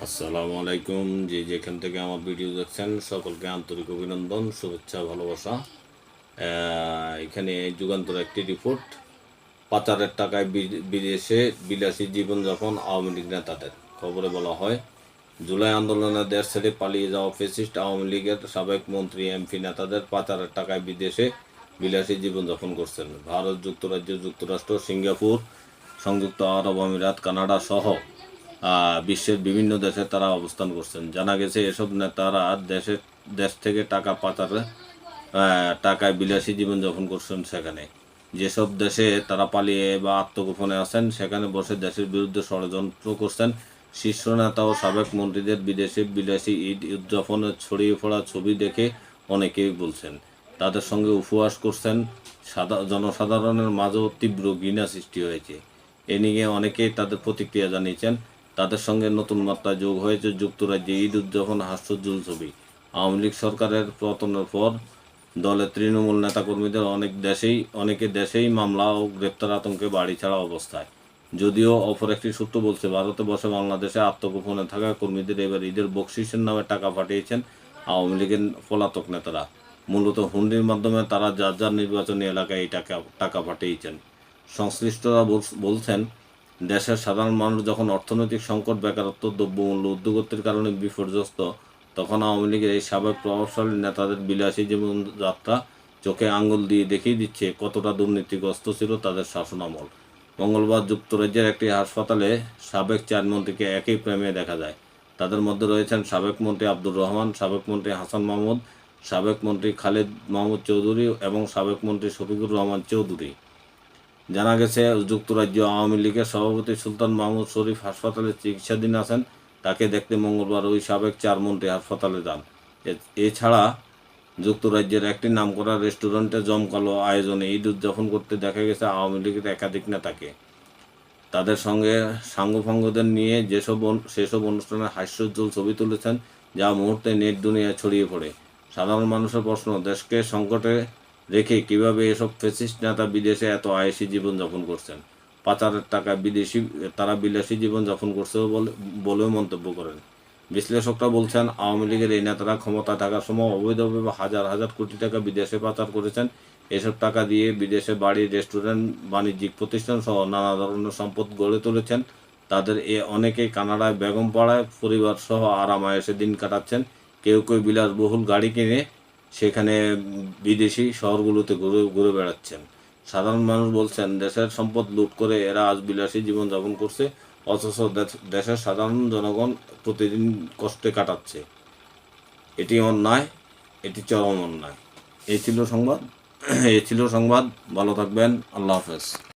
আসসালামু আলাইকুম। যে যেখান থেকে আমার ভিডিও দেখছেন, সকলকে আন্তরিক অভিনন্দন, শুভেচ্ছা, ভালোবাসা। এখানে যুগান্তর একটি রিপোর্ট পাচারের টাকায় বিদেশে বিলাসী জীবনযাপন আওয়ামী লীগ নেতাদের। খবরে বলা হয়, জুলাই আন্দোলনের দেশ ছেড়ে পালিয়ে যাওয়া ফেসিস্ট আওয়ামী লীগের সাবেক মন্ত্রী, এমপি নেতাদের পাচারের টাকায় বিদেশে বিলাসী জীবনযাপন করছেন। ভারত যুক্তরাজ্য, যুক্তরাষ্ট্র, সিঙ্গাপুর, সংযুক্ত আরব আমিরাত, কানাডা সহ বিশ্বের বিভিন্ন দেশে তারা অবস্থান করছেন। জানা গেছে, এসব নেতারা দেশের, দেশ থেকে টাকা পাচারে টাকায় বিলাসী জীবনযাপন করছেন সেখানে। যেসব দেশে তারা পালিয়ে বা আত্মগোপনে আছেন, সেখানে বসে দেশের বিরুদ্ধে ষড়যন্ত্র করছেন শীর্ষ নেতা ও সাবেক মন্ত্রীদের বিদেশে বিলাসী ঈদ উদযাপনের ছড়িয়ে পড়া ছবি দেখে অনেকেই বলছেন, তাদের সঙ্গে উপহাস করছেন। জনসাধারণের মাঝেও তীব্র ঘৃণা সৃষ্টি হয়েছে। এ নিয়ে অনেকেই তাদের প্রতিক্রিয়া জানিয়েছেন। তাদের সঙ্গে নতুন মাত্রা যোগ হয়েছে যুক্তরাজ্যে ঈদ উদযাপন হাস্যোজ্জ্বল ছবি। আওয়ামী লীগ সরকারের পতনের পর দলের তৃণমূল নেতাকর্মীদের অনেক দেশেই অনেকে দেশেই মামলা ও গ্রেপ্তার আতঙ্কে বাড়ি ছাড়া অবস্থায়। যদিও অপর একটি সূত্র বলছে, ভারতে বসে বাংলাদেশে আত্মগোপনে থাকা কর্মীদের এবার ঈদের বকশিসের নামে টাকা পাঠিয়েছেন আওয়ামী লীগের পলাতক নেতারা। মূলত হুন্ডির মাধ্যমে তারা যার যার নির্বাচনী এলাকায় এই টাকা টাকা পাঠিয়েছেন। সংশ্লিষ্টরা বলছেন দেশের সাধারণ মানুষ যখন অর্থনৈতিক সংকট, বেকারত্ব, দ্রব্যমূল্য উদ্যোগতির কারণে বিপর্যস্ত, তখন আওয়ামী লীগের এই সাবেক প্রভাবশালী নেতাদের বিলাসী জীবনযাত্রা চোখে আঙ্গুল দিয়ে দেখিয়ে দিচ্ছে কতটা দুর্নীতিগ্রস্ত ছিল তাদের শাসনামল মঙ্গলবার যুক্তরাজ্যের একটি হাসপাতালে সাবেক চার মন্ত্রীকে একই প্রেমে দেখা যায়। তাদের মধ্যে রয়েছেন সাবেক মন্ত্রী আব্দুর রহমান, সাবেক মন্ত্রী হাসান মাহমুদ, সাবেক মন্ত্রী খালেদ মাহমুদ চৌধুরী এবং সাবেক মন্ত্রী শফিকুর রহমান চৌধুরী। জানা গেছে, যুক্তরাজ্য আওয়ামী লীগের সভাপতি সুলতান মাহমুদ শরীফ হাসপাতালে চিকিৎসাধীন আছেন। তাকে দেখতে মঙ্গলবার ওই সাবেক চার মন্ত্রী হাসপাতালে যান। এছাড়া যুক্তরাজ্যের একটি নামকরা রেস্টুরেন্টে জমকালো আয়োজনে ঈদ উদযাপন করতে দেখা গেছে আওয়ামী লীগের একাধিক নেতাকে। তাদের সঙ্গে সাঙ্গফাঙ্গদের নিয়ে যেসব সেসব অনুষ্ঠানে হাস্যোজ্জ্বল ছবি তুলেছেন, যা মুহূর্তে নেট দুনিয়ায় ছড়িয়ে পড়ে। সাধারণ মানুষের প্রশ্ন, দেশকে সংকটে রেখে কীভাবে এসব ফেসিস্ট নেতা বিদেশে এত আয়েসি জীবনযাপন করছেন? পাচারের টাকা বিদেশি, তারা বিলাসী জীবনযাপন করছে বলে, বলেও মন্তব্য করেন। বিশ্লেষকরা বলছেন, আওয়ামী লীগের এই নেতারা ক্ষমতা থাকার সময় অবৈধভাবে হাজার হাজার কোটি টাকা বিদেশে পাচার করেছেন। এসব টাকা দিয়ে বিদেশে বাড়ি রেস্টুরেন্ট, বাণিজ্যিক প্রতিষ্ঠান সহ নানা ধরনের সম্পদ গড়ে তুলেছেন। তাদের এ অনেকেই কানাডায় বেগমপাড়ায় পরিবার সহ আরামায়েসে দিন কাটাচ্ছেন। কেউ কেউ বিলাসবহুল গাড়ি কিনে সেখানে বিদেশি শহরগুলোতে ঘুরে ঘুরে বেড়াচ্ছেন। সাধারণ মানুষ বলছেন, দেশের সম্পদ লুট করে এরা আজ বিলাসী জীবনযাপন করছে, অথচ দেশ- দেশের সাধারণ জনগণ প্রতিদিন কষ্টে কাটাচ্ছে। এটি অন্যায়, এটি চরম অন্যায়। এই ছিল সংবাদ। এই ছিল সংবাদ। ভালো থাকবেন। আল্লাহ হাফেজ।